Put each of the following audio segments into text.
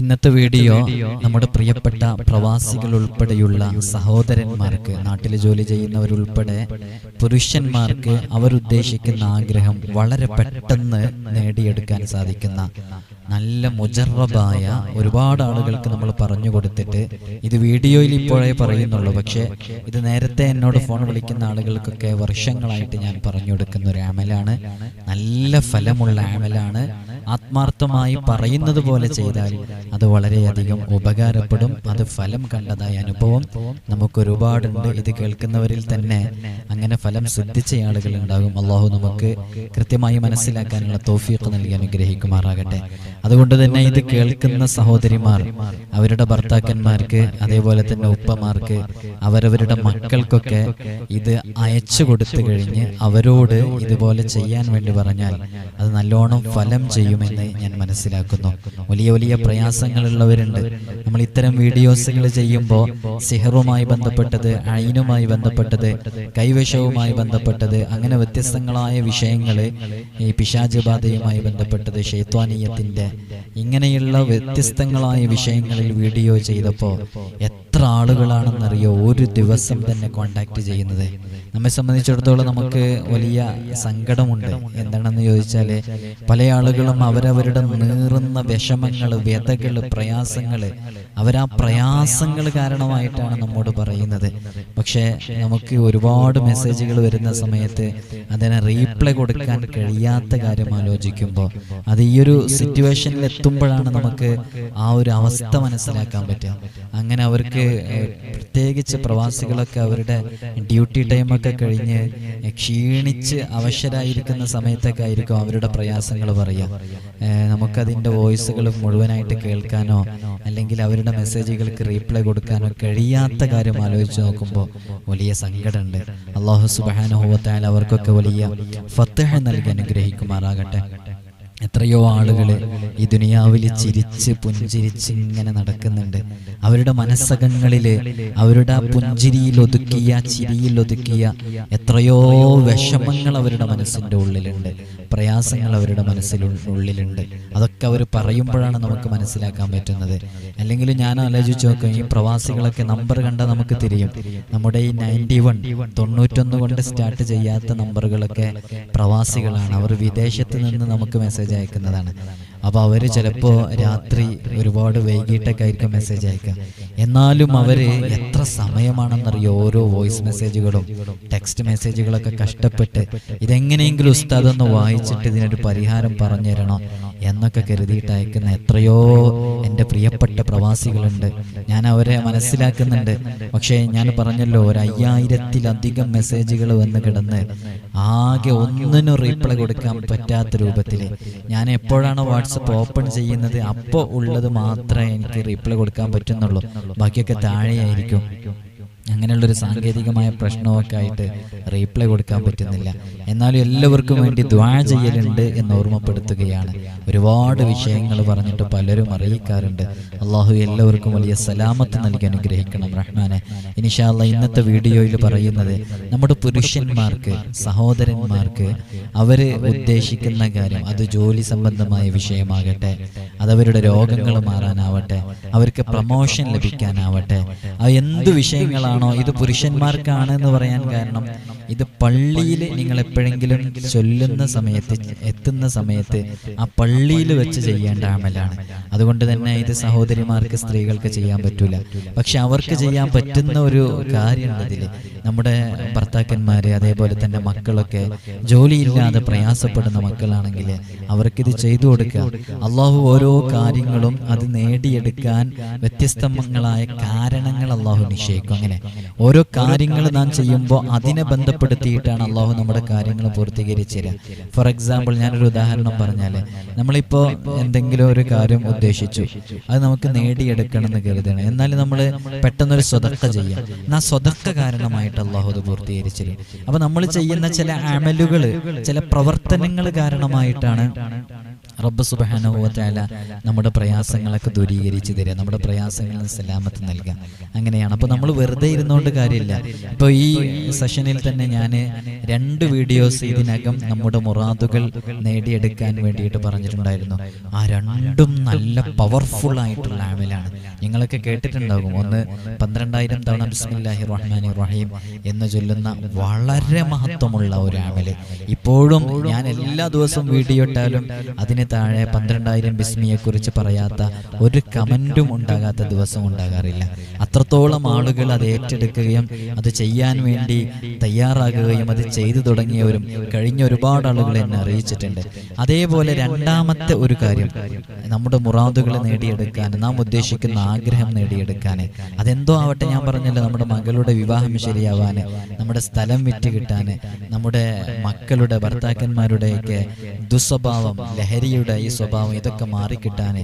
ഇന്നത്തെ വീഡിയോ നമ്മുടെ പ്രിയപ്പെട്ട പ്രവാസികൾ ഉൾപ്പെടെയുള്ള സഹോദരന്മാർക്ക് നാട്ടിൽ ജോലി ചെയ്യുന്നവരുൾപ്പെടെ പുരുഷന്മാർക്ക് അവരുദ്ദേശിക്കുന്ന ആഗ്രഹം വളരെ പെട്ടെന്ന് നേടിയെടുക്കാൻ സാധിക്കുന്ന നല്ല മുജറബായ ഒരുപാട് ആളുകൾക്ക് നമ്മൾ പറഞ്ഞു കൊടുത്തിട്ട് ഇത് വീഡിയോയിൽ ഇപ്പോഴേ പറയുന്നുള്ളൂ. പക്ഷേ ഇത് നേരത്തെ എന്നോട് ഫോൺ വിളിക്കുന്ന ആളുകൾക്കൊക്കെ വർഷങ്ങളായിട്ട് ഞാൻ പറഞ്ഞു കൊടുക്കുന്ന ഒരു ആമലാണ്. നല്ല ഫലമുള്ള ആമലാണ്. ആത്മാർത്ഥമായി പറയുന്നത് പോലെ ചെയ്താൽ അത് വളരെയധികം ഉപകാരപ്പെടും. അത് ഫലം കണ്ടതായ അനുഭവം നമുക്ക് ഒരുപാടുണ്ട് ഇത് കേൾക്കുന്നവരിൽ തന്നെ അങ്ങനെ ഫലം സിദ്ധിച്ച ആളുകൾ ഉണ്ടാകും. അള്ളാഹു നമുക്ക് കൃത്യമായി മനസ്സിലാക്കാനുള്ള തോഫീക്ക് നൽകി അനുഗ്രഹിക്കുമാറാകട്ടെ. അതുകൊണ്ട് തന്നെ ഇത് കേൾക്കുന്ന സഹോദരിമാർ അവരുടെ ഭർത്താക്കന്മാർക്ക് അതേപോലെ തന്നെ ഉപ്പമാർക്ക് അവരവരുടെ മക്കൾക്കൊക്കെ ഇത് അയച്ചു കൊടുത്തു കഴിഞ്ഞ് അവരോട് ഇതുപോലെ ചെയ്യാൻ വേണ്ടി പറഞ്ഞാൽ അത് നല്ലോണം ഫലം ചെയ്യുമെന്ന് ഞാൻ മനസ്സിലാക്കുന്നു. വലിയ വലിയ പ്രയാസങ്ങളുള്ളവരുണ്ട്. നമ്മൾ ഇത്തരം വീഡിയോസുകൾ ചെയ്യുമ്പോൾ സിഹറുമായി ബന്ധപ്പെട്ടത് അയിനുമായി ബന്ധപ്പെട്ടത് കൈവശവുമായി ബന്ധപ്പെട്ടത് അങ്ങനെ വ്യത്യസ്തങ്ങളായ വിഷയങ്ങൾ ഈ പിശാജ് ബാധയുമായി ബന്ധപ്പെട്ടത് ഷെയ്ത്വാനീയത്തിന്റെ ഇങ്ങനെയുള്ള വ്യത്യസ്തങ്ങളായ വിഷയങ്ങളിൽ വീഡിയോ ചെയ്തപ്പോൾ എത്ര ആളുകളാണെന്നറിയോ ഒരു ദിവസം തന്നെ കോണ്ടാക്ട് ചെയ്യുന്നത്. നമ്മെ സംബന്ധിച്ചിടത്തോളം നമുക്ക് വലിയ സങ്കടമുണ്ട്. എന്താണെന്ന് ചോദിച്ചാൽ പല ആളുകളും അവരവരുടെ നീറുന്ന വിഷമങ്ങൾ വ്യതകൾ പ്രയാസങ്ങൾ അവരാ പ്രയാസങ്ങൾ കാരണമായിട്ടാണ് നമ്മോട് പറയുന്നത്. പക്ഷേ നമുക്ക് ഒരുപാട് മെസ്സേജുകൾ വരുന്ന സമയത്ത് അതിനെ റീപ്ലൈ കൊടുക്കാൻ കഴിയാത്ത കാര്യം ആലോചിക്കുമ്പോൾ അത് ഈ ഒരു സിറ്റുവേഷനിൽ എത്തുമ്പോഴാണ് നമുക്ക് ആ ഒരു അവസ്ഥ മനസ്സിലാക്കാൻ പറ്റുക. അങ്ങനെ അവർക്ക് പ്രത്യേകിച്ച് പ്രവാസികളൊക്കെ അവരുടെ ഡ്യൂട്ടി ടൈമൊക്കെ കഴിഞ്ഞ് ക്ഷീണിച്ച് അവശരായിരിക്കുന്ന സമയത്തൊക്കെ ആയിരിക്കും അവരുടെ പ്രയാസങ്ങൾ പറയുക. നമുക്കതിന്റെ വോയിസുകൾ മുഴുവനായിട്ട് കേൾക്കാനോ അല്ലെങ്കിൽ അവരുടെ മെസ്സേജുകൾക്ക് റീപ്ലൈ കൊടുക്കാനോ കഴിയാത്ത കാര്യം ആലോചിച്ച് നോക്കുമ്പോൾ വലിയ സങ്കടമുണ്ട്. അള്ളാഹു സുബാനുഭവത്തായാലും അവർക്കൊക്കെ വലിയ ഫത്തഹ നൽകി അനുഗ്രഹിക്കുമാറാകട്ടെ. എത്രയോ ആളുകൾ ഈ ദുനിയാവിൽ ചിരിച്ച് പുഞ്ചിരിച്ച് ഇങ്ങനെ നടക്കുന്നുണ്ട്. അവരുടെ മനസ്സകങ്ങളിൽ അവരുടെ പുഞ്ചിരിയിൽ ഒതുക്കിയ ചിരിയിൽ ഒതുക്കിയ എത്രയോ വിഷമങ്ങൾ അവരുടെ മനസ്സിന്റെ ഉള്ളിലുണ്ട്. പ്രയാസങ്ങൾ അവരുടെ മനസ്സിൽ ഉള്ളിലുണ്ട്. അതൊക്കെ അവർ പറയുമ്പോഴാണ് നമുക്ക് മനസ്സിലാക്കാൻ പറ്റുന്നത്. അല്ലെങ്കിൽ ഞാൻ ആലോചിച്ച് നോക്കും ഈ പ്രവാസികളൊക്കെ നമ്പർ കണ്ടാൽ നമുക്ക് തിരിയും. നമ്മുടെ ഈ നയന്റി വൺ തൊണ്ണൂറ്റൊന്ന് കൊണ്ട് സ്റ്റാർട്ട് ചെയ്യാത്ത നമ്പറുകളൊക്കെ പ്രവാസികളാണ്. അവർ വിദേശത്ത് നിന്ന് നമുക്ക് മെസ്സേജ് അയക്കുന്നതാണ്. അപ്പോൾ അവർ ചിലപ്പോൾ രാത്രി ഒരുപാട് വൈകിട്ടൊക്കെ ആയിരിക്കും മെസ്സേജ് അയക്കുക. എന്നാലും അവർ എത്ര സമയമാണെന്നറിയോ? ഓരോ വോയിസ് മെസ്സേജുകളും ടെക്സ്റ്റ് മെസ്സേജുകളൊക്കെ കഷ്ടപ്പെട്ട് ഇതെങ്ങനെയെങ്കിലും ഉസ്താദ് ഒന്ന് വായിച്ചിട്ട് ഇതിനൊരു പരിഹാരം പറഞ്ഞു തരണോ എന്നൊക്കെ കരുതിയിട്ട് അയക്കുന്ന എത്രയോ എന്റെ പ്രിയപ്പെട്ട പ്രവാസികളുണ്ട്. ഞാൻ അവരെ മനസ്സിലാക്കുന്നുണ്ട്. പക്ഷേ ഞാൻ പറഞ്ഞല്ലോ ഒരു അയ്യായിരത്തിലധികം മെസ്സേജുകൾ വന്ന് കിടന്ന് ആകെ ഒന്നിനും റീപ്ലൈ കൊടുക്കാൻ പറ്റാത്ത രൂപത്തിൽ ഞാൻ എപ്പോഴാണ് വാട്സപ്പ് ഓപ്പൺ ചെയ്യുന്നത്? അപ്പോൾ ഉള്ളത് മാത്രമേ എനിക്ക് റീപ്ലൈ കൊടുക്കാൻ പറ്റുന്നുള്ളൂ. ബാക്കിയൊക്കെ താഴെയായിരിക്കും. അങ്ങനെയുള്ളൊരു സാങ്കേതികമായ പ്രശ്നമൊക്കെ ആയിട്ട് റീപ്ലൈ കൊടുക്കാൻ പറ്റുന്നില്ല. എന്നാലും എല്ലാവർക്കും വേണ്ടി ദ്വാ ചെയ്യലുണ്ട് എന്ന് ഓർമ്മപ്പെടുത്തുകയാണ്. ഒരുപാട് വിഷയങ്ങൾ പറഞ്ഞിട്ട് പലരും അറിയിക്കാറുണ്ട്. അള്ളാഹു എല്ലാവർക്കും വലിയ സലാമത്ത് നൽകി അനുഗ്രഹിക്കണം റഹ്മാനെ. ഇനിഷാല്ല ഇന്നത്തെ വീഡിയോയിൽ പറയുന്നത് നമ്മുടെ പുരുഷന്മാർക്ക് സഹോദരന്മാർക്ക് അവർ ഉദ്ദേശിക്കുന്ന കാര്യം അത് ജോലി സംബന്ധമായ വിഷയമാകട്ടെ. അതവരുടെ രോഗങ്ങൾ മാറാനാവട്ടെ. അവർക്ക് പ്രമോഷൻ ലഭിക്കാനാവട്ടെ. അത് എന്ത് വിഷയങ്ങളാണോ ഇത് പുരുഷന്മാർക്കാണ് എന്ന് പറയാൻ കാരണം ഇത് പള്ളിയിൽ നിങ്ങൾ എപ്പോഴെങ്കിലും ചൊല്ലുന്ന സമയത്ത് എത്തുന്ന സമയത്ത് ആ പള്ളിയിൽ വെച്ച് ചെയ്യേണ്ട അമലാണ്. അതുകൊണ്ട് തന്നെ ഇത് സഹോദരിമാർക്ക് സ്ത്രീകൾക്ക് ചെയ്യാൻ പറ്റൂല. പക്ഷെ അവർക്ക് ചെയ്യാൻ പറ്റുന്ന ഒരു കാര്യമാണ് ഇതിൽ നമ്മുടെ ഭർത്താക്കന്മാര് അതേപോലെ തന്നെ മക്കളൊക്കെ ജോലിയില്ലാതെ പ്രയാസപ്പെടുന്ന മക്കളാണെങ്കിൽ അവർക്കിത് ചെയ്തു കൊടുക്കുക. അള്ളാഹു ഓരോ കാര്യങ്ങളും അത് നേടിയെടുക്കാൻ വ്യത്യസ്തങ്ങളായ കാരണങ്ങൾ അള്ളാഹു നിശ്ചയിക്കും. അങ്ങനെ ഓരോ കാര്യങ്ങൾ നാം ചെയ്യുമ്പോൾ അതിനെ ബന്ധപ്പെടുത്തിയിട്ടാണ് അള്ളാഹു നമ്മുടെ കാര്യങ്ങൾ പൂർത്തീകരിച്ചു ഫോർ എക്സാമ്പിൾ ഞാനൊരു ഉദാഹരണം പറഞ്ഞാൽ നമ്മളിപ്പോൾ എന്തെങ്കിലും ഒരു കാര്യം ഉദ്ദേശിച്ചു. അത് നമുക്ക് നേടിയെടുക്കണം എന്ന് കരുതണം എന്നാൽ നമ്മൾ പെട്ടെന്നൊരു സ്വതക്ക ചെയ്യാം. എന്നാൽ സ്വതക്ക കാരണമായിട്ട് അള്ളാഹു അത് പൂർത്തീകരിച്ചു തരും അപ്പൊ നമ്മൾ ചെയ്യുന്ന ചില അമലുകൾ ചില പ്രവർത്തനങ്ങൾ കാരണമായിട്ടാണ് റബ്ബ് സുബാനുഭവത്തായ നമ്മുടെ പ്രയാസങ്ങളൊക്കെ ദൂരീകരിച്ച് തരിക നമ്മുടെ പ്രയാസങ്ങളിൽ സലാമത്ത് നൽകുക. അങ്ങനെയാണ്. അപ്പോൾ നമ്മൾ വെറുതെ ഇരുന്നുകൊണ്ട് കാര്യമില്ല. ഇപ്പോൾ ഈ സെഷനിൽ തന്നെ ഞാൻ രണ്ട് വീഡിയോസ് ഇതിനകം നമ്മുടെ മുറാദുകൾ നേടിയെടുക്കാൻ വേണ്ടിയിട്ട് പറഞ്ഞിട്ടുണ്ടായിരുന്നു. ആ രണ്ടും നല്ല പവർഫുൾ ആയിട്ടുള്ള ആമിലാണ് നിങ്ങളൊക്കെ കേട്ടിട്ടുണ്ടാകും. ഒന്ന് പന്ത്രണ്ടായിരം തവണ ബിസ്മില്ലാഹി റഹ്മാനി റഹീം എന്ന് ചൊല്ലുന്ന വളരെ മഹത്വമുള്ള ഒരു ആമിൽ ഇപ്പോഴും ഞാൻ എല്ലാ ദിവസവും വീഡിയോ ഇട്ടാലും അതിന് താഴെ പന്ത്രണ്ടായിരം ബിസ്മിയെ കുറിച്ച് പറയാത്ത ഒരു കമന്റും ഉണ്ടാകാത്ത ദിവസം ഉണ്ടാകാറില്ല. അത്രത്തോളം ആളുകൾ അത് ഏറ്റെടുക്കുകയും അത് ചെയ്യാൻ വേണ്ടി തയ്യാറാകുകയും അത് ചെയ്തു തുടങ്ങിയവരും കഴിഞ്ഞ ഒരുപാട് ആളുകൾ എന്നെ അറിയിച്ചിട്ടുണ്ട്. അതേപോലെ രണ്ടാമത്തെ ഒരു കാര്യം നമ്മുടെ മുറാദുകൾ നേടിയെടുക്കാൻ നാം ഉദ്ദേശിക്കുന്ന ആഗ്രഹം നേടിയെടുക്കാൻ. അതെന്തോ ആവട്ടെ ഞാൻ പറഞ്ഞല്ലോ നമ്മുടെ മകളുടെ വിവാഹം ശരിയാവാന് നമ്മുടെ സ്ഥലം വിറ്റ് കിട്ടാൻ നമ്മുടെ മക്കളുടെ ഭർത്താക്കന്മാരുടെയൊക്കെ ദുസ്വഭാവം ലഹരിയുടെ ഈ സ്വഭാവം ഇതൊക്കെ മാറിക്കിട്ടാൻ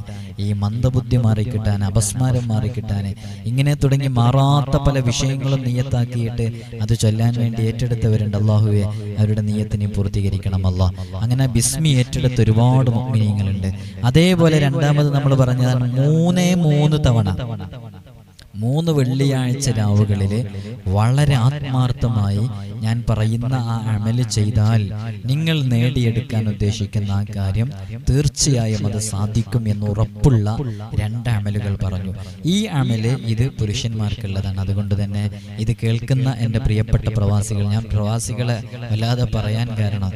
ഈ മന്ദബുദ്ധി മാറിക്കിട്ടാൻ അപസ്മാരം മാറിക്കിട്ടാൻ ഇങ്ങനെ തുടങ്ങി മാറാത്ത പല വിഷയങ്ങളും നീയത്താക്കിയിട്ട് അത് ചൊല്ലാൻ വേണ്ടി ഏറ്റെടുത്തവരുണ്ട്. അള്ളാഹുവെ അവരുടെ നീയത്തിനെ പൂർത്തീകരിക്കണം അല്ല. അങ്ങനെ ബിസ്മി ഏറ്റെടുത്ത ഒരുപാട് മുഗ്നീയങ്ങളുണ്ട് അതേപോലെ രണ്ടാമത് നമ്മൾ പറഞ്ഞതാണ് മൂന്നേ മൂന്ന് തവണ. മൂന്ന് വെള്ളിയാഴ്ച രാവുകളിൽ വളരെ ആത്മാർത്ഥമായി ഞാൻ പറയുന്ന ആ അമൽ ചെയ്താൽ നിങ്ങൾ നേടിയെടുക്കാൻ ഉദ്ദേശിക്കുന്ന ആ കാര്യം തീർച്ചയായും അത് സാധിക്കും എന്ന് ഉറപ്പുള്ള രണ്ട് അമലുകൾ പറഞ്ഞു. ഈ അമൽ ഇത് പുരുഷന്മാർക്കുള്ളതാണ്. അതുകൊണ്ട് തന്നെ ഇത് കേൾക്കുന്ന എന്റെ പ്രിയപ്പെട്ട പ്രവാസികൾ. ഞാൻ പ്രവാസികളെ വല്ലാതെ പറയാൻ കാരണം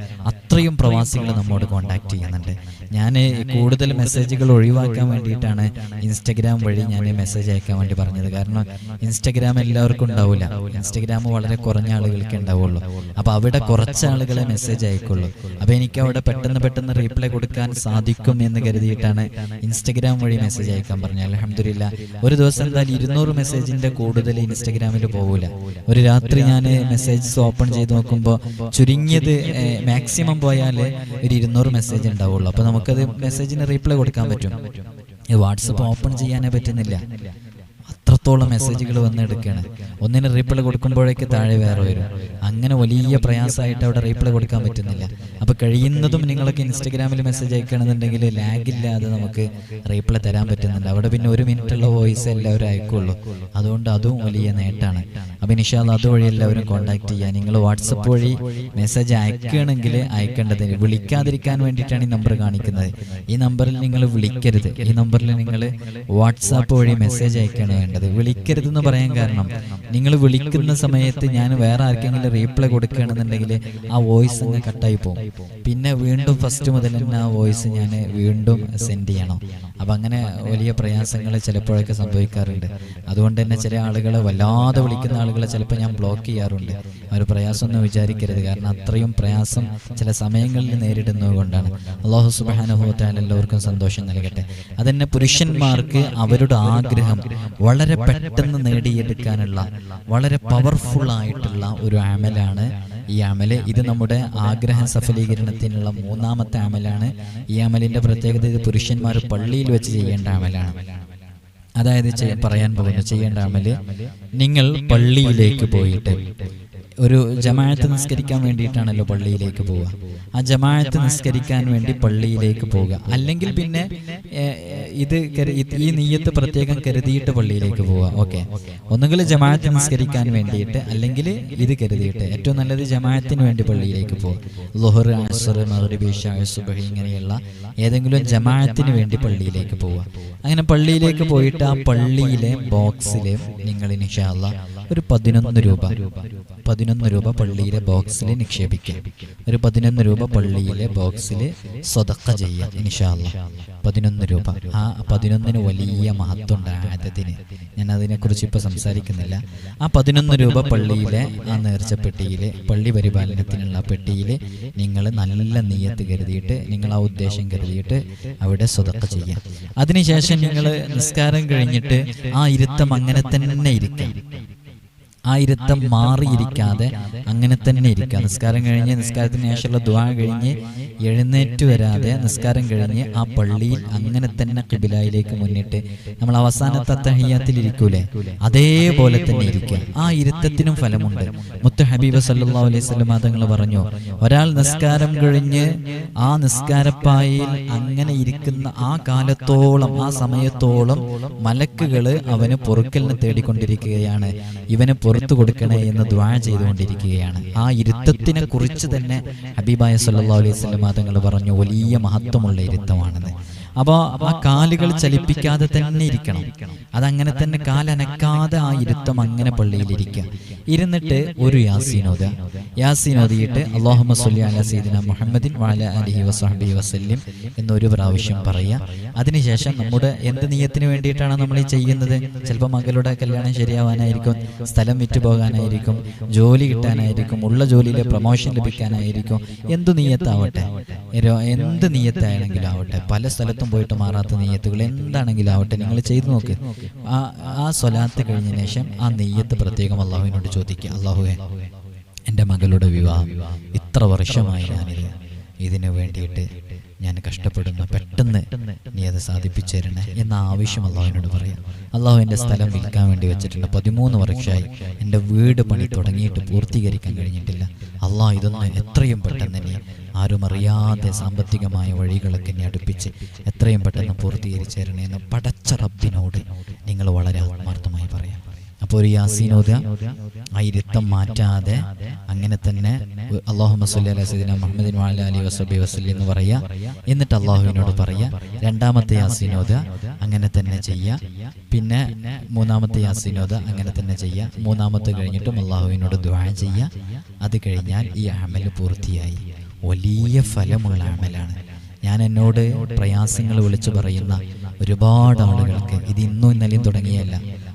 അത്രയും പ്രവാസികൾ നമ്മോട് കോണ്ടാക്ട് ചെയ്യുന്നുണ്ട്. ഞാൻ കൂടുതൽ മെസ്സേജുകൾ ഒഴിവാക്കാൻ വേണ്ടിയിട്ടാണ് ഇൻസ്റ്റഗ്രാം വഴി ഞാൻ മെസ്സേജ് അയക്കാൻ വേണ്ടി പറഞ്ഞത്. കാരണം ഇൻസ്റ്റഗ്രാം എല്ലാവർക്കും ഉണ്ടാവില്ല ഇൻസ്റ്റഗ്രാം വളരെ കുറഞ്ഞ ആളുകൾക്ക് ഉണ്ടാവുള്ളൂ. അപ്പൊ അവിടെ കുറച്ച് ആളുകളെ മെസ്സേജ് അയക്കുള്ളൂ. അപ്പൊ എനിക്ക് അവിടെ പെട്ടെന്ന് പെട്ടെന്ന് റീപ്ലൈ കൊടുക്കാൻ സാധിക്കും എന്ന് കരുതിയിട്ടാണ് ഇൻസ്റ്റഗ്രാം വഴി മെസ്സേജ് അയക്കാൻ പറഞ്ഞത്. അലഹമില്ല ഒരു ദിവസം എന്തായാലും ഇരുന്നൂറ് മെസ്സേജിന്റെ കൂടുതൽ ഇൻസ്റ്റഗ്രാമിൽ പോകൂല ഒരു രാത്രി ഞാൻ മെസ്സേജസ് ഓപ്പൺ ചെയ്ത് നോക്കുമ്പോൾ ചുരുങ്ങിയത് മാക്സിമം പോയാൽ ഒരു ഇരുന്നൂറ് മെസ്സേജ് ഉണ്ടാവുള്ളൂ. അപ്പൊ നമുക്കത് മെസ്സേജിന് റീപ്ലൈ കൊടുക്കാൻ പറ്റും. വാട്സപ്പ് ഓപ്പൺ ചെയ്യാനേ പറ്റുന്നില്ല. അത്രത്തോളം മെസ്സേജുകൾ വന്നെടുക്കുകയാണ് ഒന്നിന് റീപ്ലൈ കൊടുക്കുമ്പോഴേക്ക് താഴെ വേറെ വരും. അങ്ങനെ വലിയ പ്രയാസമായിട്ട് അവിടെ റീപ്ലൈ കൊടുക്കാൻ പറ്റുന്നില്ല. അപ്പോൾ കഴിയുന്നതും നിങ്ങളൊക്കെ ഇൻസ്റ്റഗ്രാമിൽ മെസ്സേജ് അയക്കുകയാണെന്നുണ്ടെങ്കിൽ ലാഗ് ഇല്ലാതെ നമുക്ക് റീപ്ലൈ തരാൻ പറ്റുന്നുണ്ട്. അവിടെ പിന്നെ ഒരു മിനിറ്റുള്ള വോയിസ് എല്ലാവരും അയക്കുള്ളൂ. അതുകൊണ്ട് അതും വലിയ നേട്ടമാണ് അപ്പോൾ നിഷാദ് അതുവഴി എല്ലാവരും കോൺടാക്ട് ചെയ്യുക. നിങ്ങൾ വാട്സപ്പ് വഴി മെസ്സേജ് അയക്കുകയാണെങ്കിൽ അയക്കേണ്ടത് വിളിക്കാതിരിക്കാൻ വേണ്ടിയിട്ടാണ് ഈ നമ്പർ കാണിക്കുന്നത്. ഈ നമ്പറിൽ നിങ്ങൾ വിളിക്കരുത്. ഈ നമ്പറിൽ നിങ്ങൾ വാട്സാപ്പ് വഴി മെസ്സേജ് അയക്കുകയാണ് വേണ്ടത്. വിളിക്കരുതെന്ന് പറയാൻ കാരണം നിങ്ങൾ വിളിക്കുന്ന സമയത്ത് ഞാൻ വേറെ ആർക്കെങ്കിലും റീപ്ലൈ കൊടുക്കുകയാണെന്നുണ്ടെങ്കിൽ ആ വോയിസ് അങ്ങ് കട്ടായി പോകും. പിന്നെ വീണ്ടും ഫസ്റ്റ് മുതൽ തന്നെ ആ വോയിസ് ഞാൻ വീണ്ടും സെൻഡ് ചെയ്യണം. അപ്പം അങ്ങനെ വലിയ പ്രയാസങ്ങൾ ചിലപ്പോഴൊക്കെ സംഭവിക്കാറുണ്ട്. അതുകൊണ്ട് തന്നെ ചില ആളുകളെ വല്ലാതെ വിളിക്കുന്ന ആളുകളെ ചിലപ്പോൾ ഞാൻ ബ്ലോക്ക് ചെയ്യാറുണ്ട്. അവർ ഒരു പ്രയാസമൊന്നും വിചാരിക്കരുത്. കാരണം അത്രയും പ്രയാസം ചില സമയങ്ങളിൽ നേരിടുന്നത് കൊണ്ടാണ് അള്ളാഹു സുബാനുഭവത്താൽ എല്ലാവർക്കും സന്തോഷം നൽകട്ടെ. അതന്നെ പുരുഷന്മാർക്ക് അവരുടെ ആഗ്രഹം വളരെ പെട്ടെന്ന് നേടിയെടുക്കാനുള്ള വളരെ പവർഫുൾ ആയിട്ടുള്ള ഒരു അമലാണ് ഈ അമൽ. ഇത് നമ്മുടെ ആഗ്രഹ സഫലീകരണത്തിനുള്ള മൂന്നാമത്തെ അമലാണ്. ഈ അമലിന്റെ പ്രത്യേകത ഇത് പുരുഷന്മാർ പള്ളിയിൽ വെച്ച് ചെയ്യേണ്ട അമലാണ്. അതായത് പറയാൻ പോകുന്നു ചെയ്യേണ്ട അമൽ. നിങ്ങൾ പള്ളിയിലേക്ക് പോയിട്ട് ഒരു ജമാഅത്ത് നിസ്കരിക്കാൻ വേണ്ടിയിട്ടാണല്ലോ പള്ളിയിലേക്ക് പോവുക. ആ ജമാഅത്ത് നിസ്കരിക്കാൻ വേണ്ടി പള്ളിയിലേക്ക് പോവുക. അല്ലെങ്കിൽ പിന്നെ ഇത് ഈ നീയത്ത് പ്രത്യേകം കരുതിയിട്ട് പള്ളിയിലേക്ക് പോവുക. ഓക്കെ. ഒന്നുകിൽ ജമാഅത്ത് നിസ്കരിക്കാൻ വേണ്ടിയിട്ട് അല്ലെങ്കിൽ ഇത് കരുതിയിട്ട്. ഏറ്റവും നല്ലത് ജമാഅത്തിന് വേണ്ടി പള്ളിയിലേക്ക് പോവുക. സുബഹി ഇങ്ങനെയുള്ള ഏതെങ്കിലും ജമാഅത്തിന് വേണ്ടി പള്ളിയിലേക്ക് പോവുക. അങ്ങനെ പള്ളിയിലേക്ക് പോയിട്ട് ആ പള്ളിയിലെ ബോക്സിലെ നിങ്ങൾ ഇൻഷാല്ല ഒരു പതിനൊന്ന് രൂപ. പതിനൊന്ന് രൂപ പള്ളിയിലെ ബോക്സിൽ നിക്ഷേപിക്കുക ഒരു പതിനൊന്ന് രൂപ പള്ളിയിലെ ബോക്സിൽ സ്വതക്ക ചെയ്യുക ഇൻഷാല്ല പതിനൊന്ന് രൂപ. ആ പതിനൊന്നിന് വലിയ മഹത്വമുണ്ട് ആദ്യത്തിന് ഞാൻ അതിനെക്കുറിച്ച് ഇപ്പോൾ സംസാരിക്കുന്നില്ല. ആ പതിനൊന്ന് രൂപ പള്ളിയിലെ ആ നേർച്ച പെട്ടിയിൽ പള്ളി പരിപാലനത്തിനുള്ള പെട്ടിയിൽ നിങ്ങൾ നല്ല നീയത്ത് കരുതിയിട്ട് നിങ്ങൾ ആ ഉദ്ദേശം കരുതിയിട്ട് അവിടെ സ്വതക്ക ചെയ്യുക. അതിനുശേഷം നിങ്ങൾ നിസ്കാരം കഴിഞ്ഞിട്ട് ആ ഇരുത്തം അങ്ങനെ തന്നെ ഇരിക്കുക. ആ ഇരുത്തം മാറിയിരിക്കാതെ അങ്ങനെ തന്നെ ഇരിക്കുക നിസ്കാരം കഴിഞ്ഞ് നിസ്കാരത്തിന് ശേഷമുള്ള ദ്വാ കഴിഞ്ഞ് എഴുന്നേറ്റ് വരാതെ നിസ്കാരം കഴിഞ്ഞ് ആ പള്ളിയിൽ അങ്ങനെ തന്നെ കിബിലായിലേക്ക് മുന്നിട്ട് നമ്മൾ അവസാനത്തെ അത്തഹിയാത്തിൽ ഇരിക്കൂലേ? അതേപോലെ തന്നെ ഇരിക്കുക. ആ ഇരുത്തത്തിനും ഫലമുണ്ട്. മുത്ത ഹബീബ് സല്ലാ അലൈഹി വസല്ലം തങ്ങൾ പറഞ്ഞു ഒരാൾ നിസ്കാരം കഴിഞ്ഞ് ആ നിസ്കാരപ്പായിൽ അങ്ങനെ ഇരിക്കുന്ന ആ കാലത്തോളം ആ സമയത്തോളം മലക്കുകൾ അവന് പൊറുക്കലിന് തേടിക്കൊണ്ടിരിക്കുകയാണ്. ഇവന് പുറത്തു കൊടുക്കണേ എന്ന് ദ്വാ ചെയ്തുകൊണ്ടിരിക്കുകയാണ്. ആ ഇരുത്തത്തിനെ കുറിച്ച് തന്നെ ഹബീബായ സല്ലാ അലൈഹി വസല്ലം തങ്ങൾ പറഞ്ഞു വലിയ മഹത്വമുള്ള ഇരുത്തമാണെന്ന്. അപ്പോൾ ആ കാലുകൾ ചലിപ്പിക്കാതെ തന്നെ ഇരിക്കണം. അതങ്ങനെ തന്നെ കാലനക്കാതെ ആ ഇരുത്തം അങ്ങനെ പള്ളിയിലിരിക്കുക ഇരുന്നിട്ട് ഒരു യാസീനോദ. യാസീനോദിയിട്ട് അള്ളാഹുമ്മ സുല്ലി അല സീദിന മുഹമ്മദിൻ വാല അലി വസ്ഹബി വസല്ലിം എന്നൊരു പ്രാവശ്യം പറയുക അതിനുശേഷം നമ്മുടെ എന്ത് നീയത്തിന് വേണ്ടിയിട്ടാണ് നമ്മൾ ഈ ചെയ്യുന്നത്? ചിലപ്പോൾ മകളുടെ കല്യാണം ശരിയാവാനായിരിക്കും സ്ഥലം വിറ്റുപോകാനായിരിക്കും ജോലി കിട്ടാനായിരിക്കും ഉള്ള ജോലിയിലെ പ്രൊമോഷൻ ലഭിക്കാനായിരിക്കും. എന്തു നീയത്താവട്ടെ? എന്ത് നീയത്താണെങ്കിലും ആവട്ടെ. പല സ്ഥലത്തും പോയിട്ട് മാറാത്ത നെയ്യത്തുകൾ എന്താണെങ്കിലും ആവട്ടെ നിങ്ങൾ ചെയ്തു നോക്ക്. ആ ആ സ്വലാത്ത് കഴിഞ്ഞ ശേഷം ആ നെയ്യത്ത് പ്രത്യേകം അള്ളാഹുവിനോട് ചോദിക്കുക അള്ളാഹുവെ എന്റെ മകളുടെ വിവാഹം ഇത്ര വർഷമായി ഞാനിത് ഇതിനു വേണ്ടിയിട്ട് ഞാൻ കഷ്ടപ്പെടുന്നു. പെട്ടെന്ന് നീ അത് സാധിപ്പിച്ചു തരണേ എന്ന ആവശ്യം അള്ളാഹുവിനോട് പറയാം. അള്ളാഹു എന്റെ സ്ഥലം വിൽക്കാൻ വേണ്ടി വെച്ചിട്ടുണ്ട്. പതിമൂന്ന് വർഷമായി എന്റെ വീട് പണി തുടങ്ങിയിട്ട് പൂർത്തീകരിക്കാൻ കഴിഞ്ഞിട്ടില്ല. അള്ളാഹ് ഇതൊന്ന് എത്രയും പെട്ടെന്ന് നീ ആരും അറിയാതെ സാമ്പത്തികമായ വഴികളൊക്കെ നീ അടുപ്പിച്ച് എത്രയും പെട്ടെന്ന് പൂർത്തീകരിച്ചു എന്ന് പടച്ച റബ്ബിനോട് നിങ്ങൾ വളരെ ആത്മാർത്ഥമായി പറയാം. അപ്പോൾ ഒരു യാസീനോദ ആ ഇരുത്തം മാറ്റാതെ അങ്ങനെ തന്നെ അള്ളാഹു മസുല്ലി മുഹമ്മദിൻ അലി വസബി വസല്ലി എന്ന് പറയാ എന്നിട്ട് അള്ളാഹുവിനോട് പറയാ രണ്ടാമത്തെ യാസീനോദ അങ്ങനെ തന്നെ ചെയ്യുക. പിന്നെ മൂന്നാമത്തെ യാസീനോദ അങ്ങനെ തന്നെ ചെയ്യുക. മൂന്നാമത്തെ കഴിഞ്ഞിട്ടും അള്ളാഹുവിനോട് ദ്വാഴ ചെയ്യുക. അത് കഴിഞ്ഞാൽ ഈ അമൽ പൂർത്തിയായി. വലിയ ഫലമുള്ള അമലാണ്. ഞാൻ എന്നോട് പ്രയാസങ്ങൾ വിളിച്ചു പറയുന്ന ഒരുപാട് ആളുകൾക്ക് ഇത് ഇന്നും ഇന്നലെയും തുടങ്ങിയല്ല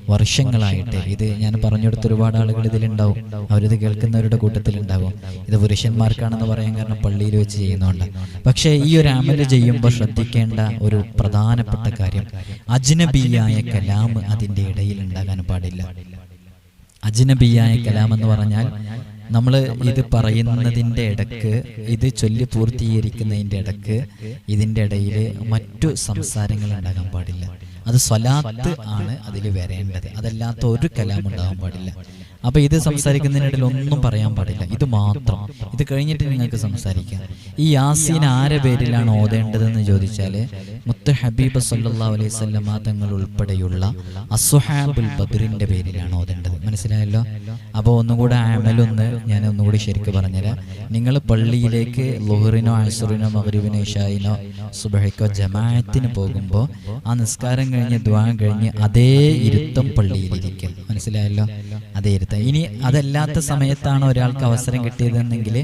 വർഷങ്ങളായിട്ട്. ഇത് ഞാൻ പറഞ്ഞെടുത്ത് ഒരുപാട് ആളുകൾ ഇതിലുണ്ടാവും. അവരിത് കേൾക്കുന്നവരുടെ കൂട്ടത്തിലുണ്ടാവും. ഇത് പുരുഷന്മാർക്കാണെന്ന് പറയാൻ കാരണം പള്ളിയിൽ വെച്ച് ചെയ്യുന്നുണ്ട് പക്ഷേ ഈ ഒരു അമൽ ചെയ്യുമ്പോൾ ശ്രദ്ധിക്കേണ്ട ഒരു പ്രധാനപ്പെട്ട കാര്യം അജ്നബിയായ കലാം അതിന്റെ ഇടയിൽ ഉണ്ടാകാൻ പാടില്ല. അജ്നബിയായ കലാം എന്ന് പറഞ്ഞാൽ നമ്മൾ ഇത് പറയുന്നതിന്റെ ഇടയ്ക്ക് ഇത് ചൊല്ലി പൂർത്തീകരിക്കുന്നതിന്റെ ഇടയ്ക്ക് ഇതിന്റെ ഇടയിൽ മറ്റു സംസാരങ്ങൾ ഉണ്ടാകാൻ പാടില്ല. അത് സ്വലാത്ത് ആണ് അതിൽ വരേണ്ടത്. അതല്ലാത്ത ഒരു കലാം ഉണ്ടാകാൻ പാടില്ല. അപ്പൊ ഇത് സംസാരിക്കുന്നതിനിടയിൽ ഒന്നും പറയാൻ പാടില്ല. ഇത് മാത്രം. ഇത് കഴിഞ്ഞിട്ട് നിങ്ങൾക്ക് സംസാരിക്കാം. ഈ യാസീൻ ആരെ പേരിലാണ് ഓതേണ്ടതെന്ന് ചോദിച്ചാൽ മുത്ത് ഹബീബ് സല്ലാ അലൈഹി സ്വല്ലമ തങ്ങൾ ഉൾപ്പെടെയുള്ള അസുഹാബുൽ ബദറിന്റെ പേരിലാണ് ഓതേണ്ടത്. മനസ്സിലായല്ലോ? അപ്പോൾ ഒന്നുകൂടെ അമലൊന്ന് ഞാൻ ഒന്നുകൂടി ശരിക്കും പറഞ്ഞുതരാം. നിങ്ങൾ പള്ളിയിലേക്ക് ലുഹറിനോ അസുറിനോ മഹരുവിനോ ഇഷായിനോ സുബഹയ്ക്കോ ജമാഅത്തിന് പോകുമ്പോൾ ആ നിസ്കാരം കഴിഞ്ഞ് ദ്വാൻ കഴിഞ്ഞ് അതേ ഇരുത്തം പള്ളിയിലിരിക്കൽ മനസ്സിലായല്ലോ? അതേ ഇരുത്തം ഇനി അതല്ലാത്ത സമയത്താണ് ഒരാൾക്ക് അവസരം കിട്ടിയതെന്നെങ്കിൽ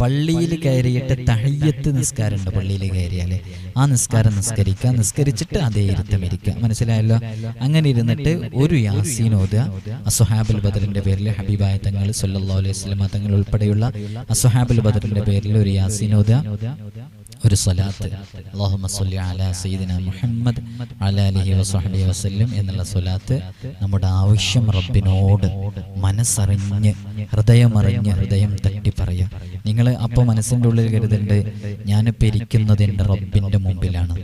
പള്ളിയിൽ കയറിയിട്ട് തഹയ്യത്ത് നിസ്കാരമുണ്ട് പള്ളിയിൽ കയറിയാൽ. ആ നിസ്കാരം നിസ്കരിക്കുക നിസ്കരിച്ചിട്ട് അതേ ഇരുത്തം ഇരിക്കുക. മനസ്സിലായല്ലോ? അങ്ങനെ ഇരുന്നിട്ട് ഒരു യാസീൻ ഓതുക. അസുഹാബുൽ ബദറിന്റെ പേരിൽ ഹബീബായ തങ്ങൾ സല്ലാ അലൈഹി സ്വലമ തങ്ങൾ ഉൾപ്പെടെയുള്ള അസുഹാബുൽ ബദറിന്റെ പേരിൽ ഒരു യാസീൻ ഓതുക. ഒരു സ്വലാത്ത്. മുഹമ്മദ് അലാ അലിഹി വസഹബിഹി വസല്ലം എന്നുള്ള സ്വലാത്ത് നമ്മുടെ ആവശ്യം റബ്ബിനോട് മനസ്സറിഞ്ഞ് ഹൃദയമറിഞ്ഞ് ഹൃദയം തട്ടി പറയാം. നിങ്ങൾ അപ്പോൾ മനസ്സിന്റെ ഉള്ളിൽ കരുതണ്ട് ഞാനിപ്പോൾ ഇരിക്കുന്നത് എന്റെ റബ്ബിന്റെ മുമ്പിലാണ്.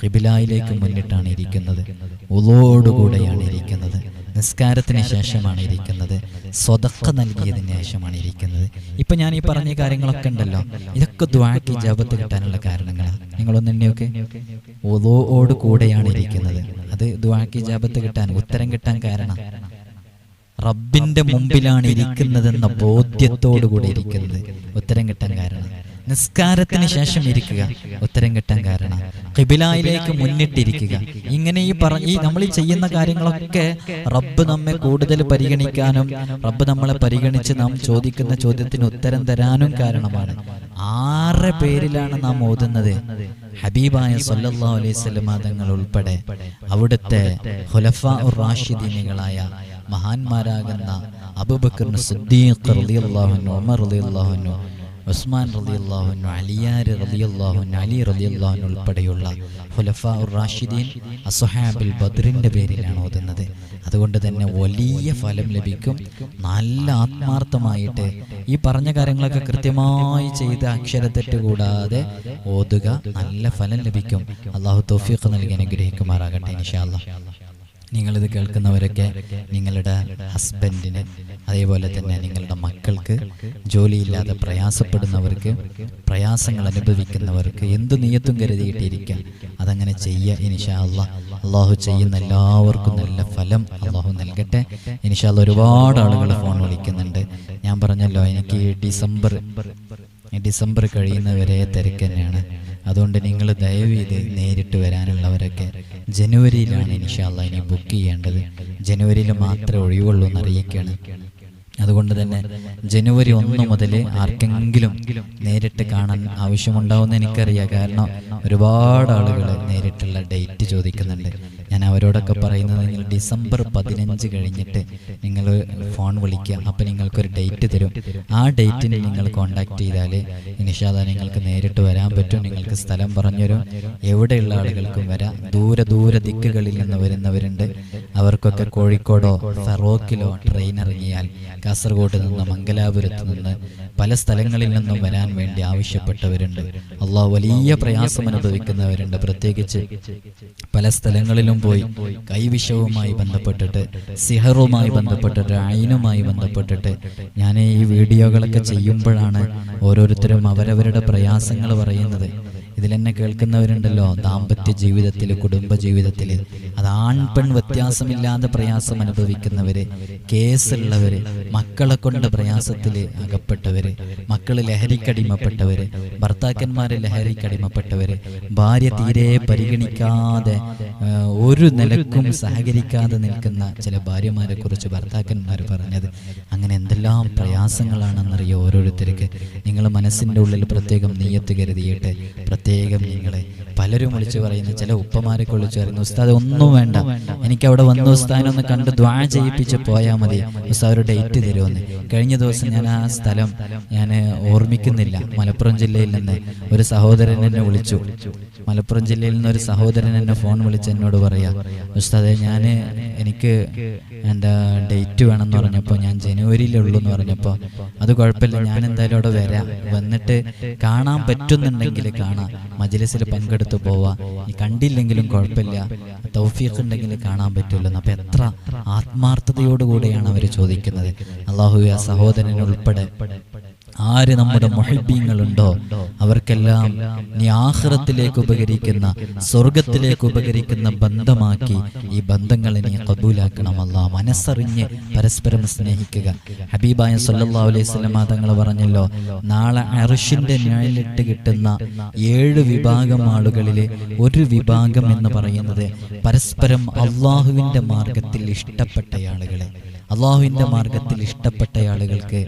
ഖിബിലായിലേക്ക് മുന്നിട്ടാണ് ഇരിക്കുന്നത്. ഉളോടുകൂടെയാണ് ഇരിക്കുന്നത്. നിസ്കാരത്തിന് ശേഷമാണ് ഇരിക്കുന്നത്. സ്വതക്ക നൽകിയതിന് ശേഷമാണ് ഇരിക്കുന്നത്. ഇപ്പൊ ഞാൻ ഈ പറഞ്ഞ കാര്യങ്ങളൊക്കെ ഉണ്ടല്ലോ. ഇതൊക്കെ ദ്വാക്ക് ജപത്ത് കിട്ടാനുള്ള കാരണങ്ങളാണ് നിങ്ങളൊന്ന് എണ്ണിയൊക്കെ. ഒതോട് കൂടെയാണ് ഇരിക്കുന്നത്. അത് ദ്വാക്ക് ജപത്ത് കിട്ടാൻ ഉത്തരം കിട്ടാൻ കാരണം റബ്ബിന്റെ മുമ്പിലാണ് ഇരിക്കുന്നതെന്ന ബോധ്യത്തോടു കൂടി ഇരിക്കുന്നത്. ഉത്തരം കിട്ടാൻ കാരണം. നിസ്കാരത്തിന് ശേഷം ഇരിക്കുക. ഉത്തരം കിട്ടാൻ കാരണം. കിബിലായിലേക്ക് മുന്നിട്ടിരിക്കുക. ഇങ്ങനെ ഈ പറ ഈ നമ്മൾ ചെയ്യുന്ന കാര്യങ്ങളൊക്കെ റബ്ബ് നമ്മെ കൂടുതൽ പരിഗണിക്കാനും റബ്ബ് നമ്മളെ പരിഗണിച്ച് നാം ചോദിക്കുന്ന ചോദ്യത്തിന് ഉത്തരം തരാനും കാരണമാണ്. ആറ് പേരിലാണ് നാം ഓതുന്നത്. ഹബീബായ സല്ലല്ലാഹു അലൈഹി വസല്ലമ തങ്ങൾ ഉൾപ്പെടെ അവിടുത്തെ ഖുലഫ റാഷിദീനുകളായ മഹാന്മാരാകുന്ന അബുബക്കറിന് സുദ്ദീഖ് റളിയല്ലാഹു അൻഹു ഉമർ റളിയല്ലാഹു അൻഹു ഉസ്മാൻ റളിയല്ലാഹുനു അലിയാർ റളിയല്ലാഹുനു അലി റളിയല്ലാഹുനു ഉൾപ്പെടെയുള്ള ഹുലഫാ ഉർ റാഷിദീൻ അസുഹാബിൽ ബദ്രിന്റെ പേരിലാണ് ഓതുന്നത്. അതുകൊണ്ട് തന്നെ വലിയ ഫലം ലഭിക്കും. നല്ല ആത്മാർത്ഥമായിട്ട് ഈ പറഞ്ഞ കാര്യങ്ങളൊക്കെ കൃത്യമായി ചെയ്ത് അക്ഷരത്തെറ്റ് കൂടാതെ ഓതുക നല്ല ഫലം ലഭിക്കും. അള്ളാഹു തൗഫീഖ് നൽകി അനുഗ്രഹിക്കുമാറാകട്ടെ ഇൻഷാ അല്ലാഹ്. നിങ്ങളിത് കേൾക്കുന്നവരൊക്കെ നിങ്ങളുടെ ഹസ്ബൻഡിന് അതേപോലെ തന്നെ നിങ്ങളുടെ മക്കൾക്ക് ജോലിയില്ലാതെ പ്രയാസപ്പെടുന്നവർക്ക് പ്രയാസങ്ങൾ അനുഭവിക്കുന്നവർക്ക് എന്ത് നീയത്തും കരുതിയിട്ടിരിക്കുക അതങ്ങനെ ചെയ്യുക ഇനിഷാ അള്ളാഹ് അള്ളാഹു ചെയ്യുന്ന എല്ലാവർക്കും നല്ല ഫലം അള്ളാഹു നൽകട്ടെ. ഇനിഷാ ഒരുപാട് ആളുകൾ ഫോൺ വിളിക്കുന്നുണ്ട്. ഞാൻ പറഞ്ഞല്ലോ എനിക്ക് ഡിസംബർ ഡിസംബർ കഴിയുന്നവരെ തിരക്ക് തന്നെയാണ്. അതുകൊണ്ട് നിങ്ങൾ ദയവ് ചെയ്ത് നേരിട്ട് വരാനുള്ളവരൊക്കെ ജനുവരിയിലാണ് ഇൻഷാല്ല ഇനി ബുക്ക് ചെയ്യേണ്ടത്. ജനുവരിയിൽ മാത്രമേ ഒഴിവുള്ളൂ എന്ന് അറിയിക്കുകയാണ്. അതുകൊണ്ട് തന്നെ ജനുവരി ഒന്ന് മുതൽ ആർക്കെങ്കിലും നേരിട്ട് കാണാൻ ആവശ്യമുണ്ടാവുമെന്ന് എനിക്കറിയാം. കാരണം ഒരുപാട് ആളുകൾ നേരിട്ടുള്ള ഡേറ്റ് ചോദിക്കുന്നുണ്ട്. ഞാൻ അവരോടൊക്കെ പറയുന്നത് നിങ്ങൾ ഡിസംബർ പതിനഞ്ച് കഴിഞ്ഞിട്ട് നിങ്ങൾ ഫോൺ വിളിക്കുക. അപ്പം നിങ്ങൾക്കൊരു ഡേറ്റ് തരും. ആ ഡേറ്റിന് നിങ്ങൾ കോണ്ടാക്ട് ചെയ്താൽ നിഷാദ നിങ്ങൾക്ക് നേരിട്ട് വരാൻ പറ്റും. നിങ്ങൾക്ക് സ്ഥലം പറഞ്ഞുതരും എവിടെയുള്ള ആളുകൾക്കും വരാം. ദൂര ദൂര ദിക്കുകളിൽ നിന്ന് വരുന്നവരുണ്ട്. അവർക്കൊക്കെ കോഴിക്കോടോ ഫറോക്കിലോ ട്രെയിൻ ഇറങ്ങിയാൽ കാസർഗോഡ് നിന്ന് മംഗലാപുരത്ത് നിന്ന് പല സ്ഥലങ്ങളിൽ നിന്നും വരാൻ വേണ്ടി ആവശ്യപ്പെട്ടവരുണ്ട്. അള്ളാഹ് വലിയ പ്രയാസം അനുഭവിക്കുന്നവരുണ്ട്. പ്രത്യേകിച്ച് പല സ്ഥലങ്ങളിലും പോയി കൈവിഷവുമായി ബന്ധപ്പെട്ടിട്ട് സിഹറുമായി ബന്ധപ്പെട്ടിട്ട് അയിനുമായി ബന്ധപ്പെട്ടിട്ട് ഞാൻ ഈ വീഡിയോകളൊക്കെ ചെയ്യുമ്പോഴാണ് ഓരോരുത്തരും അവരവരുടെ പ്രയാസങ്ങൾ പറയുന്നത്. ഇതിലെന്നെ കേൾക്കുന്നവരുണ്ടല്ലോ ദാമ്പത്യ ജീവിതത്തിൽ കുടുംബ ജീവിതത്തിൽ അത് ആൺ പെൺ വ്യത്യാസമില്ലാതെ പ്രയാസം അനുഭവിക്കുന്നവര് കേസുള്ളവര് മക്കളെ കൊണ്ട് പ്രയാസത്തിൽ അകപ്പെട്ടവര് മക്കൾ ലഹരിക്കടിമപ്പെട്ടവര് ഭർത്താക്കന്മാര് ലഹരിക്കടിമപ്പെട്ടവര് ഭാര്യ തീരെ പരിഗണിക്കാതെ ഒരു നിലക്കും സഹകരിക്കാതെ നിൽക്കുന്ന ചില ഭാര്യമാരെ കുറിച്ച് ഭർത്താക്കന്മാർ പറഞ്ഞത്. അങ്ങനെ എന്തെല്ലാം പ്രയാസങ്ങളാണെന്നറിയോ ഓരോരുത്തർക്ക്. നിങ്ങൾ മനസ്സിന്റെ ഉള്ളിൽ പ്രത്യേകം നീയത്ത് കരുതിയിട്ട് പ്രത്യേകം നിങ്ങളെ പലരും വിളിച്ചു പറയുന്ന ചില ഉപ്പമാരൊക്കെ വിളിച്ചു പറയുന്നു ഉസ്താദ് ഒന്നും വേണ്ട. എനിക്ക് അവിടെ വന്ന് ഉസ്താദിനൊന്ന് കണ്ട് ദ്വാ ചെയ്യിപ്പിച്ച് പോയാൽ മതി. ഉസ്താദ് ഒരു ഡേറ്റ് തരുമെന്ന് കഴിഞ്ഞ ദിവസം ഞാൻ ആ സ്ഥലം ഞാൻ ഓർമ്മിക്കുന്നില്ല. മലപ്പുറം ജില്ലയിൽ നിന്ന് ഒരു സഹോദരൻ എന്നെ വിളിച്ചു. മലപ്പുറം ജില്ലയിൽ നിന്ന് ഒരു സഹോദരൻ എന്നെ ഫോൺ വിളിച്ച് എന്നോട് പറയാ ഉസ്താദെ ഞാൻ എനിക്ക് എന്റെ ഡേറ്റ് വേണമെന്ന് പറഞ്ഞപ്പോൾ ഞാൻ ജനുവരിയിലുള്ളൂ എന്ന് പറഞ്ഞപ്പോൾ അത് കുഴപ്പമില്ല ഞാൻ എന്തായാലും അവിടെ വരാം. വന്നിട്ട് കാണാൻ പറ്റുന്നുണ്ടെങ്കിൽ കാണാം മജ്ലിസിൽ പങ്കെടുത്തു പോവാ. ഈ കണ്ടില്ലെങ്കിലും കുഴപ്പമില്ല. തൗഫീഖ് ഉണ്ടെങ്കിൽ കാണാൻ പറ്റുമല്ലോ അപ്പൊ എത്ര ആത്മാർത്ഥതയോടുകൂടിയാണ് അവർ ചോദിക്കുന്നത്. അള്ളാഹു ആ സഹോദരൻ ഉൾപ്പെടെ. ആര് നമ്മുടെ മൊഹിബീങ്ങളുണ്ടോ അവർക്കെല്ലാം നീ ആഹ്റത്തിലേക്ക് ഉപകരിക്കുന്ന സ്വർഗത്തിലേക്ക് ഉപകരിക്കുന്ന ബന്ധമാക്കി ഈ ബന്ധങ്ങളെ നീ കബൂലാക്കണം അല്ല മനസ്സറിഞ്ഞ് പരസ്പരം സ്നേഹിക്കുക. ഹബീബായ സല്ലാ അലൈഹി സ്വലമ തങ്ങൾ പറഞ്ഞല്ലോ നാളെ അർഷിന്റെ നിഴലിട്ട് കിട്ടുന്ന ഏഴ് വിഭാഗം ആളുകളിലെ ഒരു വിഭാഗം എന്ന് പറയുന്നത് പരസ്പരം അള്ളാഹുവിന്റെ മാർഗത്തിൽ ഇഷ്ടപ്പെട്ട ആളുകളെ അള്ളാഹുവിന്റെ മാർഗത്തിൽ ഇഷ്ടപ്പെട്ട ആളുകൾക്ക്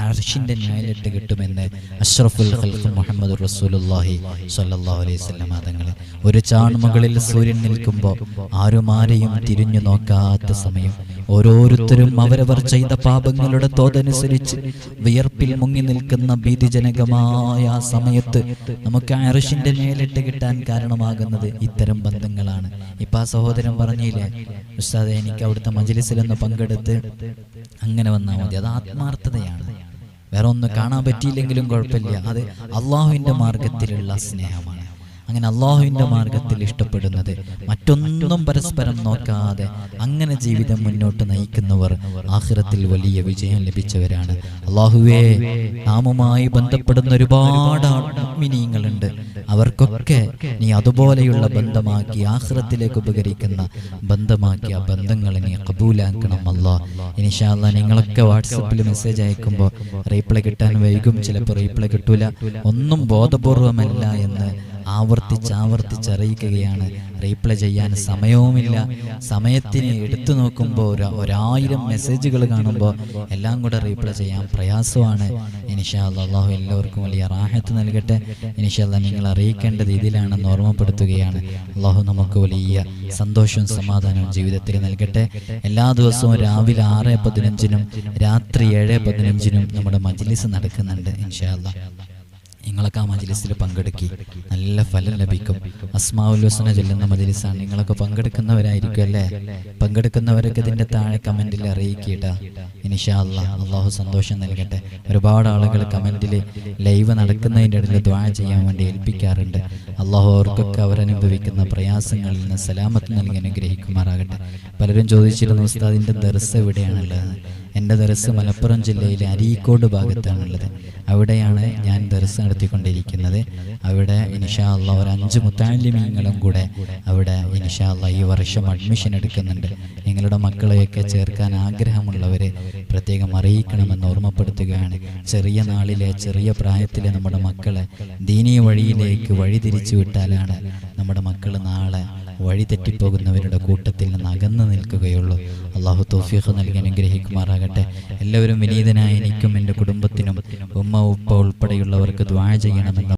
അർഷിന്റെ ന്യായലിട്ട് കിട്ടുമെന്ന് അഷ്റഫുൽ ഖൽഫ് മുഹമ്മദ് റസൂലുള്ളാഹി സ്വല്ലല്ലാഹു അലൈഹി തങ്ങൾ ഒരു ചാൺമുകളിൽ സൂര്യൻ നിൽക്കുമ്പോൾ ആരും ആരെയും തിരിഞ്ഞു നോക്കാത്ത സമയം ഓരോരുത്തരും അവരവർ ചെയ്ത പാപങ്ങളുടെ തോതനുസരിച്ച് വിയർപ്പിൽ മുങ്ങി നിൽക്കുന്ന ഭീതിജനകമായ ആ സമയത്ത് നമുക്ക് അർഷിന്റെ മേലിട്ട് കിട്ടാൻ കാരണമാകുന്നത് ഇത്തരം ബന്ധങ്ങളാണ്. ഇപ്പൊ ആ സഹോദരൻ പറഞ്ഞില്ലേ ഉസ്താദ് എനിക്ക് അവിടുത്തെ മജലിസിലൊന്ന് പങ്കെടുത്ത് അങ്ങനെ വന്നാൽ മതി. അത് ആത്മാർത്ഥതയാണ്. വേറെ ഒന്ന് കാണാൻ പറ്റിയില്ലെങ്കിലും കുഴപ്പമില്ല. അത് അള്ളാഹുവിന്റെ മാർഗത്തിലുള്ള സ്നേഹമാണ്. അങ്ങനെ അള്ളാഹുവിന്റെ മാർഗത്തിൽ ഇഷ്ടപ്പെടുന്നത്. മറ്റൊന്നും പരസ്പരം നോക്കാതെ അങ്ങനെ ജീവിതം മുന്നോട്ട് നയിക്കുന്നവർ ആഖിറത്തിൽ വലിയ വിജയം ലഭിച്ചവരാണ്. അള്ളാഹുവേ നാമുമായി ബന്ധപ്പെടുന്ന ഒരുപാട് ആത്മീനീയങ്ങളുണ്ട് അവർക്കൊക്കെ നീ അതുപോലെയുള്ള ബന്ധമാക്കി ആഹ്റത്തിലേക്ക് ഉപകരിക്കുന്ന ബന്ധമാക്കി ആ ബന്ധങ്ങളെ നീ കബൂലാക്കണം അല്ല. ഇനിഷാല്ല നിങ്ങളൊക്കെ വാട്സപ്പിൽ മെസ്സേജ് അയക്കുമ്പോൾ റീപ്ലൈ കിട്ടാൻ വൈകും. ചിലപ്പോൾ റീപ്ലൈ കിട്ടൂല. ഒന്നും ബോധപൂർവമല്ല എന്ന് ആവർത്തി ആവർത്തിച്ച് ആവർത്തിച്ച് അറിയിക്കുകയാണ്. റീപ്ലൈ ചെയ്യാൻ സമയവുമില്ല. സമയത്തിന് എടുത്തു നോക്കുമ്പോൾ ഒരു ഒരായിരം മെസ്സേജുകൾ കാണുമ്പോൾ എല്ലാം കൂടെ റീപ്ലൈ ചെയ്യാൻ പ്രയാസമാണ്. ഇനിഷാല്ല അള്ളാഹു എല്ലാവർക്കും വലിയ റാഹത്ത് നൽകട്ടെ. ഇനിഷാല്ല നിങ്ങൾ അറിയിക്കേണ്ടത് ഇതിലാണെന്ന് ഓർമ്മപ്പെടുത്തുകയാണ്. അള്ളാഹു നമുക്ക് വലിയ സന്തോഷവും സമാധാനവും ജീവിതത്തിൽ നൽകട്ടെ. എല്ലാ ദിവസവും രാവിലെ ആറ് പതിനഞ്ചിനും രാത്രി ഏഴ് പതിനഞ്ചിനും നമ്മുടെ മജ്ലിസ് നടക്കുന്നുണ്ട് ഇൻഷാല്ല നിങ്ങളൊക്കെ ആ മജിലിസിൽ പങ്കെടുക്കി. നല്ല ഫലം ലഭിക്കും. അസ്മാവുല്ലോസന ചൊല്ലുന്ന മജിലിസാണ്. നിങ്ങളൊക്കെ പങ്കെടുക്കുന്നവരായിരിക്കും അല്ലേ? പങ്കെടുക്കുന്നവരൊക്കെ ഇതിന്റെ താഴെ കമന്റിൽ അറിയിക്കട്ട ഇനിഷാ അല്ലാ അള്ളാഹു സന്തോഷം നൽകട്ടെ. ഒരുപാട് ആളുകൾ കമന്റിൽ ലൈവ് നടക്കുന്നതിന്റെ ഇടയിൽ ദ്വാ ചെയ്യാൻ വേണ്ടി ഏൽപ്പിക്കാറുണ്ട്. അള്ളാഹു അവർക്കൊക്കെ അവരനുഭവിക്കുന്ന പ്രയാസങ്ങളിൽ നിന്ന് സലാമത്ത് നൽകി അനുഗ്രഹിക്കുമാറാകട്ടെ. പലരും ചോദിച്ചിരുന്നു ഉസ്താദിന്റെ ദർസ് എവിടെയാണുള്ളത്? എന്റെ ദർസ് മലപ്പുറം ജില്ലയിലെ അരീക്കോട് ഭാഗത്താണുള്ളത്. അവിടെയാണ് ഞാൻ ദർസ് നടത്തിക്കൊണ്ടിരിക്കുന്നത്. അവിടെ ഇൻഷാ ഒരു അഞ്ച് മുത്താലിമീങ്ങളും കൂടെ അവിടെ ഇൻഷാ ഈ വർഷം അഡ്മിഷൻ എടുക്കുന്നുണ്ട്. നിങ്ങളുടെ മക്കളെയൊക്കെ ചേർക്കാൻ ആഗ്രഹമുള്ളവരെ പ്രത്യേകം അറിയിക്കണമെന്ന് ഓർമ്മപ്പെടുത്തുകയാണ്. ചെറിയ നാളിലെ ചെറിയ പ്രായത്തിലെ നമ്മുടെ മക്കളെ ദീനീയ വഴിയിലേക്ക് വഴിതിരിച്ചു വിട്ടാലാണ് നമ്മുടെ മക്കൾ നാളെ വഴി തെറ്റിപ്പോകുന്നവരുടെ കൂട്ടത്തിൽ നിന്ന് അകന്നു നിൽക്കുകയുള്ളൂ. അള്ളാഹു തോഫീഖ് നൽകി അനുഗ്രഹിക്കുമാറാകട്ടെ. എല്ലാവരും വിനീതനായ എനിക്കും എന്റെ കുടുംബത്തിനും ഉമ്മ ഉപ്പ ഉൾപ്പെടെയുള്ളവർക്ക് ദ്വാഴ ചെയ്യണമെന്ന്